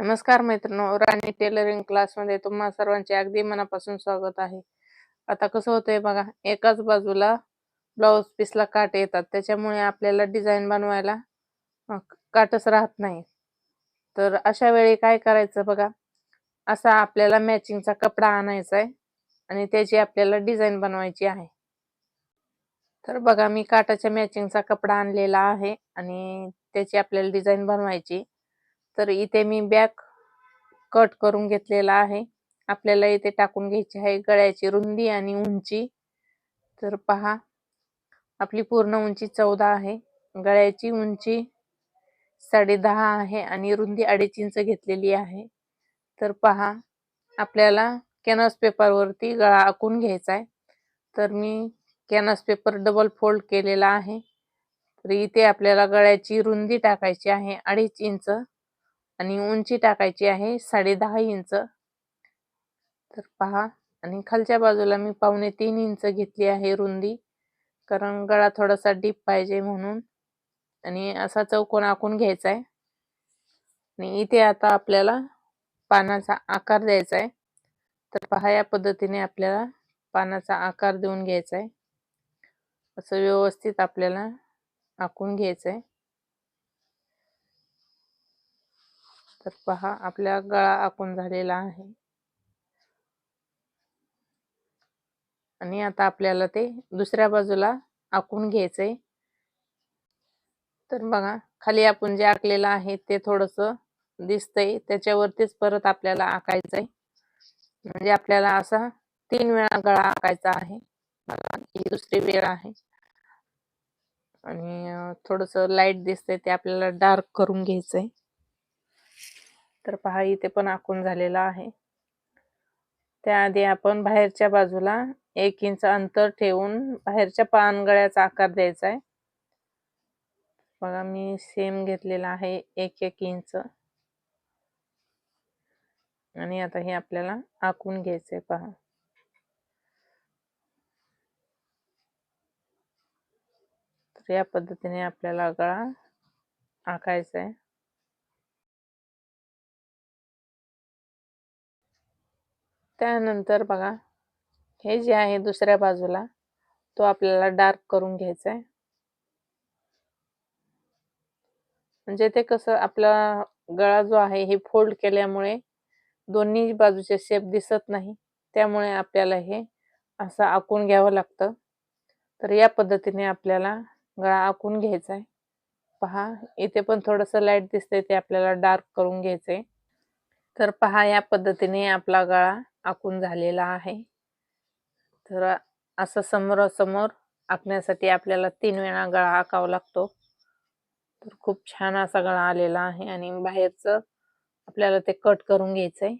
नमस्कार मित्रांनो राणी टेलरिंग क्लासमध्ये तुम्हा सर्वांचे अगदी मनापासून स्वागत आहे. आता कसं होतंय बघा एकाच बाजूला ब्लाऊज पीसला काट येतात त्याच्यामुळे आपल्याला डिझाईन बनवायला काटच राहत नाही. तर अशा वेळी काय करायचं बघा असा आपल्याला मॅचिंगचा कपडा आणायचा आहे आणि त्याची आपल्याला डिझाईन बनवायची आहे. तर बघा मी काटाच्या मॅचिंगचा कपडा आणलेला आहे आणि त्याची आपल्याला डिझाईन बनवायची. तर इथे मी बॅक कट करून घेतलेला आहे. आपल्याला इथे टाकून घ्यायची आहे गळ्याची रुंदी आणि उंची. तर पहा आपली पूर्ण उंची चौदा आहे. गळ्याची उंची साडे दहा आहे आणि रुंदी अडीच इंच घेतलेली आहे. तर पहा आपल्याला कॅनव्हास पेपरवरती गळा आखून घ्यायचा आहे. तर मी कॅनव्हास पेपर डबल फोल्ड केलेला आहे. तर इथे आपल्याला गळ्याची रुंदी टाकायची आहे अडीच इंच. आणि उंची टाकायची आहे साडे दहा इंच. तर पहा आणि खालच्या बाजूला मी पावणे तीन इंच घेतली आहे रुंदी. कारण गळा थोडासा डीप पाहिजे म्हणून. आणि असा चौकोन आखून घ्यायचा आहे आणि इथे आता आपल्याला पानाचा आकार द्यायचा आहे तर पहा या पद्धतीने आपल्याला पानाचा आकार देऊन घ्यायचा आहे असं व्यवस्थित आपल्याला आखून घ्यायचं आहे तर पहा आपला गळा आखून झालेला आहे. आणि आता आपल्याला ते दुसऱ्या बाजूला आखून घ्यायचंय. तर बघा खाली आपण जे आखलेलं आहे ते थोडस दिसतंय. त्याच्यावरतीच परत आपल्याला आखायचंय. म्हणजे आपल्याला असा तीन वेळा गळा आखायचा आहे. ही दुसरी वेळ आहे. आणि थोडस लाइट दिसतंय ते आपल्याला डार्क करून घ्यायचंय. तर पहा इथे पण आखून झालेला आहे. त्याआधी आपण बाहेरच्या बाजूला एक इंच अंतर ठेवून बाहेरच्या पानगळ्याचा आकार द्यायचा आहे. बघा मी सेम घेतलेला आहे एक एक इंच. आणि आता हे आपल्याला आखून घ्यायचंय पहा. तर या पद्धतीने आपल्याला गळा आखायचा आहे त्यानंतर बघा हे जे आहे दुसऱ्या बाजूला तो आपल्याला डार्क करून घ्यायचा आहे म्हणजे ते कसं आपला गळा जो आहे हे फोल्ड केल्यामुळे दोन्ही बाजूचे शेप दिसत नाही. त्यामुळे आपल्याला हे असं आखून घ्यावं लागतं. तर या पद्धतीने आपल्याला गळा आखून घ्यायचा आहे पहा इथे पण थोडंसं लाइट दिसतंय ते आपल्याला डार्क करून घ्यायचंय. तर पहा या पद्धतीने आपला गळा आखून झालेला आहे. तर असं समोरासमोर आखण्यासाठी आपल्याला तीन वेळा गळा आखावा लागतो. तर खूप छान असा गळा आलेला आहे आणि बाहेरचं आपल्याला ते कट करून घ्यायचंय.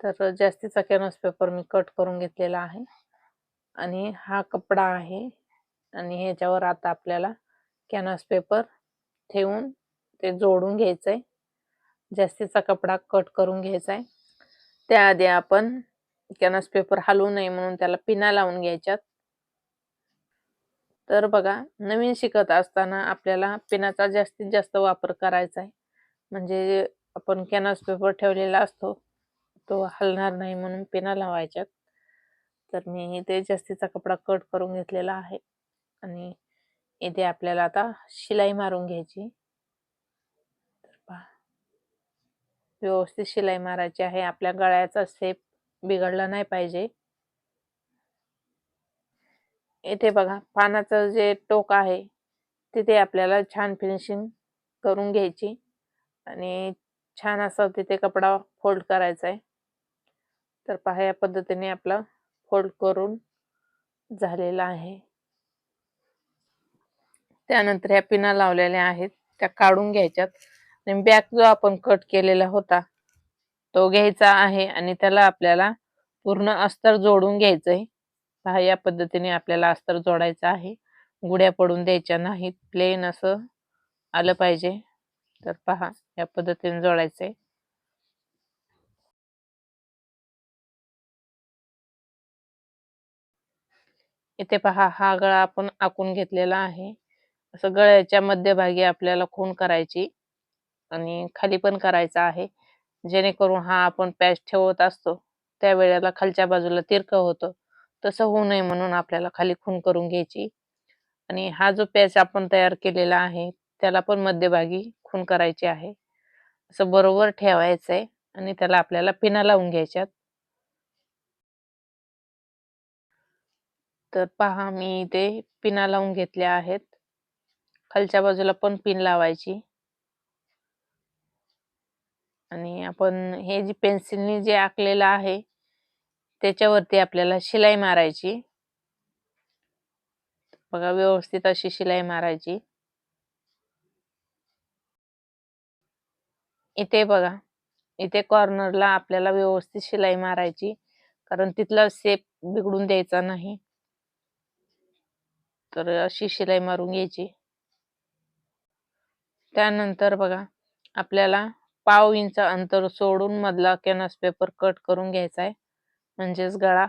तर जास्तीचा कॅनव्हास पेपर मी कट करून घेतलेला आहे. आणि हा कपडा आहे आणि ह्याच्यावर आता आपल्याला कॅनव्हास पेपर ठेवून ते जोडून घ्यायचंय. जास्तीचा कपडा कट करून घ्यायचा आहे त्याआधी आपण कॅनस पेपर हलवू नये म्हणून त्याला पिना लावून घ्यायच्यात. तर बघा नवीन शिकत असताना आपल्याला पिनाचा जास्तीत जास्त वापर करायचा आहे म्हणजे आपण कॅनस पेपर ठेवलेला असतो तो हलणार नाही म्हणून पिना लावायच्यात. तर मी इथे जास्तीचा कपडा कट करून घेतलेला आहे. आणि इथे आपल्याला आता शिलाई मारून घ्यायची तर पहा व्यवस्थित शिलाई मारायची आहे. आपल्या गळ्याचा सेप बिघडला नाही पाहिजे. इथे बघा पानाचं जे टोक आहे तिथे आपल्याला छान फिनिशिंग करून घ्यायची. आणि छान असं तिथे कपडा फोल्ड करायचा आहे. तर पहा या पद्धतीने आपला फोल्ड करून झालेला आहे. त्यानंतर ह्या पिना लावलेल्या आहेत. त्या काढून घ्यायच्यात. आणि बॅक जो आपण कट केलेला होता तो घ्यायचा आहे आणि त्याला आपल्याला पूर्ण अस्तर जोडून घ्यायचंय. पहा या पद्धतीने आपल्याला अस्तर जोडायचं आहे. गुड्या पडून द्यायच्या नाहीत. प्लेन असं आलं पाहिजे. तर पहा या पद्धतीने जोडायचंय. इथे पहा हा गळा आपण आखून घेतलेला आहे. असं गळ्याच्या मध्यभागी आपल्याला खून करायची. आणि खाली पण करायचा आहे. जेणेकरून हा आपण पॅच ठेवत असतो त्यावेळेला खालच्या बाजूला तिरकं होतं. तसं होऊ नये म्हणून आपल्याला खाली खून करून घ्यायची. आणि हा जो पॅच आपण तयार केलेला आहे त्याला पण मध्यभागी खून करायची आहे. असं बरोबर ठेवायचं आहे आणि त्याला आपल्याला पिना लावून घ्यायच्यात. तर पहा मी इथे पिना लावून घेतल्या आहेत. खालच्या बाजूला पण पिन लावायची. आणि आपण हे जी पेन्सिलनी जे आखलेलं आहे त्याच्यावरती आपल्याला शिलाई मारायची. बघा व्यवस्थित अशी शिलाई मारायची. इथे बघा इथे कॉर्नरला आपल्याला व्यवस्थित शिलाई मारायची कारण तिथला सेप बिघडून द्यायचा नाही. तर अशी शिलाई मारून घ्यायची. त्यानंतर बघा आपल्याला पाव इंच अंतर सोडून मधला कॅनस पेपर कट करून घ्यायचा आहे. म्हणजेच गळा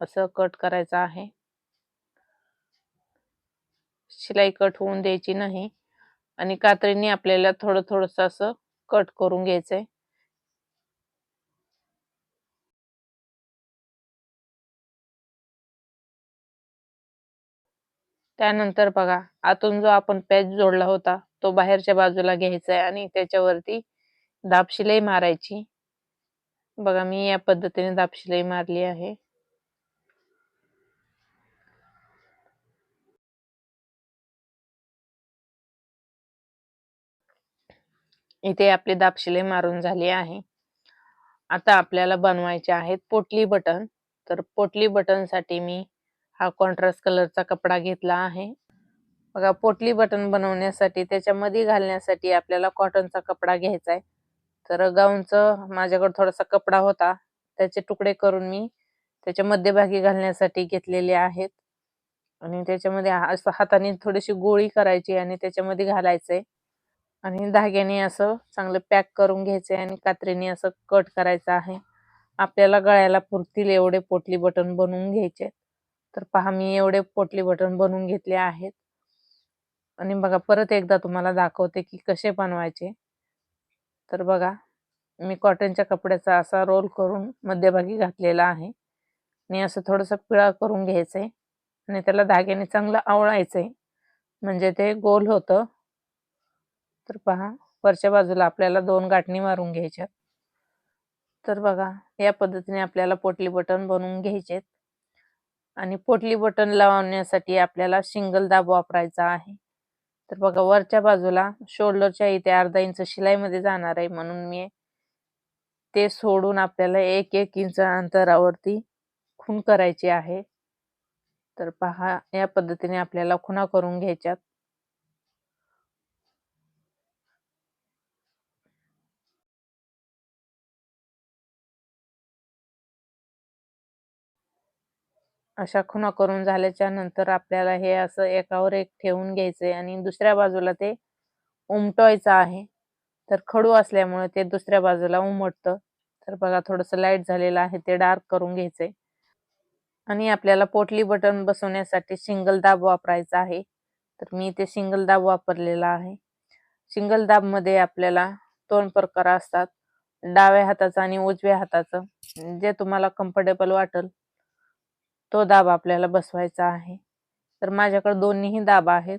असं कट करायचा आहे. शिलाई कट होऊन द्यायची नाही आणि कात्रीने आपल्याला थोडं थोडस असं कट करून घ्यायचंय. त्यानंतर बघा आतून जो आपण पॅच जोडला होता तो बाहेरच्या बाजूला घ्यायचा आहे आणि त्याच्यावरती दाब शिलाई मारायची. बघा मी या पद्धतीने दाब शिलाई मारली आहे. इथे आपली दाब शिलाई मारून झाली आहे. आता आपल्याला बनवायचे आहेत पोटली बटन. तर पोटली बटनसाठी मी हा कॉन्ट्रास्ट कलरचा कपडा घेतला आहे. बघा पोटली बटन बनवण्यासाठी त्याच्यामध्ये घालण्यासाठी आपल्याला कॉटनचा कपडा घ्यायचा आहे. तर गाऊनचं माझ्याकडे थोडासा कपडा होता. त्याचे तुकडे करून मी त्याच्या मध्यभागी घालण्यासाठी घेतलेले आहेत. आणि त्याच्यामध्ये असं हाताने थोडीशी गोळी करायची आणि त्याच्यामध्ये घालायचंय आणि धाग्याने असं चांगलं पॅक करून घ्यायचंय आणि कात्रीने असं कट करायचं आहे. आपल्याला गळ्याला पुरतील एवढे पोटली बटन बनवून घ्यायचे. तर पहा मी एवढे पोटली बटन बनवून घेतले आहेत. आणि बघा परत एकदा तुम्हाला दाखवते की कसे बनवायचे. तर बघा मी कॉटनच्या कपड्याचा असा रोल करून मध्यभागी घातलेला आहे. आणि असं थोडंसं पिळा करून घ्यायचंय आणि त्याला धाग्याने चांगलं आवळायचं आहे म्हणजे ते गोल होतं. तर पहा वरच्या बाजूला आपल्याला दोन गाठणी मारून घ्यायच्या तर बघा या पद्धतीने आपल्याला पोटली बटन बनवून घ्यायचेत. आणि पोटली बटन लावण्यासाठी आपल्याला सिंगल दाब वापरायचा आहे. तर बघा वरच्या बाजूला शोल्डरच्या इथे अर्धा इंच शिलाईमध्ये जाणार आहे म्हणून मी ते सोडून आपल्याला एक एक इंच अंतरावरती खून करायची आहे. तर पहा या पद्धतीने आपल्याला खुणा करून घ्यायच्यात. अशा खुणा करून झाल्याच्यानंतर आपल्याला हे असं एकावर एक ठेवून घ्यायचंय आणि दुसऱ्या बाजूला ते उमटवायचं आहे. तर खडू असल्यामुळे ते दुसऱ्या बाजूला उमटतं. तर बघा थोडस लाइट झालेलं आहे ते डार्क करून घ्यायचंय. आणि आपल्याला पोटली बटन बसवण्यासाठी सिंगल दाब वापरायचा आहे. तर मी ते सिंगल दाब वापरलेला आहे. सिंगल दाबमध्ये आपल्याला दोन प्रकार असतात. डाव्या हाताचं आणि उजव्या हाताचं. जे तुम्हाला कम्फर्टेबल वाटेल तो दाब आपल्याला बसवायचा आहे. तर माझ्याकडे दोन्हीही दाब आहेत.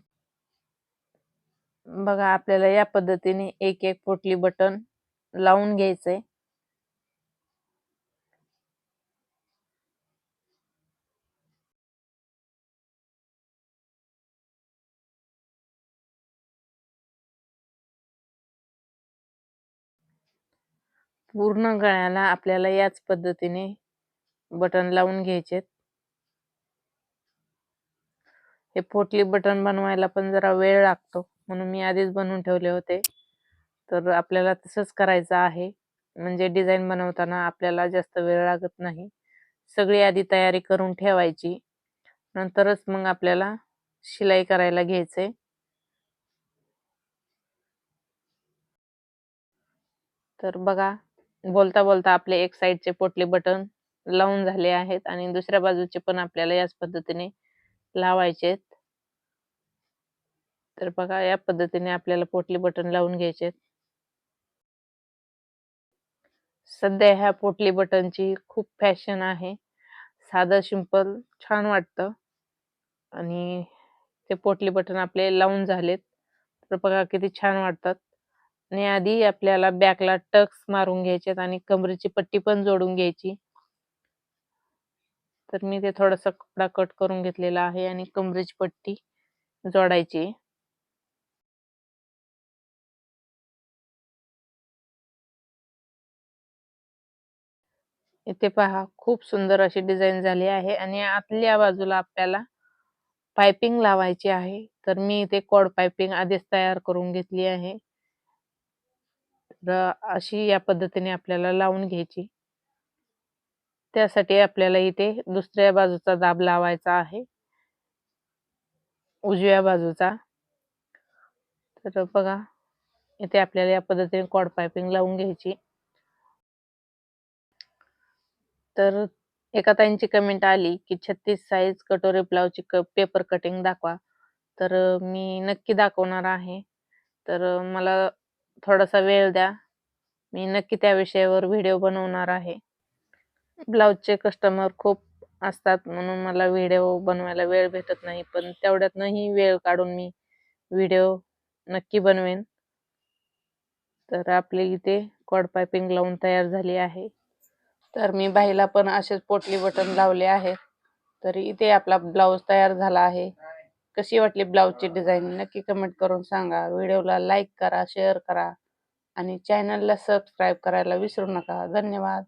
बघा आपल्याला या पद्धतीने एक एक पोटली बटन लावून घ्यायचंय पूर्ण गळ्याला आपल्याला याच पद्धतीने बटन लावून घ्यायचेत. हे पोटली बटन बनवायला पण जरा वेळ लागतो. म्हणून मी आधीच बनवून ठेवले होते. तर आपल्याला तसंच करायचं आहे. म्हणजे डिझाईन बनवताना आपल्याला जास्त वेळ लागत नाही. सगळी आधी तयारी करून ठेवायची. नंतरच मग आपल्याला शिलाई करायला घ्यायचंय तर बघा बोलता बोलता आपले एक साईडचे पोटली बटन लावून झाले आहेत आणि दुसऱ्या बाजूचे पण आपल्याला याच पद्धतीने लावायचेत. तर बघा या पद्धतीने आपल्याला पोटली बटन लावून घ्यायचे सध्या ह्या पोटली बटनची खूप फॅशन आहे. साधं सिंपल छान वाटतं. आणि ते पोटली बटन आपले लावून झालेत. तर बघा किती छान वाटतात. आणि आधी आपल्याला बॅकला टक्स मारून घ्यायचेत आणि कमरेची पट्टी पण जोडून घ्यायची. तर मी ते थोडासा कपडा कट करून घेतलेला आहे आणि कमरेची पट्टी जोडायची इथे पहा खूप सुंदर अशी डिझाईन झाली आहे आणि आतल्या बाजूला आपल्याला पायपिंग लावायची आहे. तर मी इथे कॉड पायपिंग आधीच तयार करून घेतली आहे. तर अशी या पद्धतीने आपल्याला लावून घ्यायची. त्यासाठी आपल्याला इथे दुसऱ्या बाजूचा दाब लावायचा आहे. उजव्या बाजूचा. तर बघा इथे आपल्याला या पद्धतीने कॉड पायपिंग लावून घ्यायची. तर एका ताईंची कमेंट आली की छत्तीस साईज कटोरी ब्लाउजची क पेपर कटिंग दाखवा. तर मी नक्की दाखवणार आहे. तर मला थोडासा वेळ द्या. मी नक्की त्या विषयावर व्हिडिओ बनवणार आहे. ब्लाउजचे कस्टमर खूप असतात म्हणून मला व्हिडिओ बनवायला वेळ भेटत नाही पण तेवढ्यातनंही वेळ काढून मी व्हिडिओ नक्की बनवेन. तर आपले इथे कॉड पायपिंग लावून तयार झाली आहे. तर मी बाईला पण असेच पोटली बटन लावले आहे. तर इथे आपला ब्लाऊज तयार झाला आहे. कशी वाटली ब्लाऊजची डिझाईन नक्की कमेंट करून सांगा. व्हिडिओला लाईक करा शेअर करा आणि चॅनलला सबस्क्राईब करायला विसरू नका. धन्यवाद.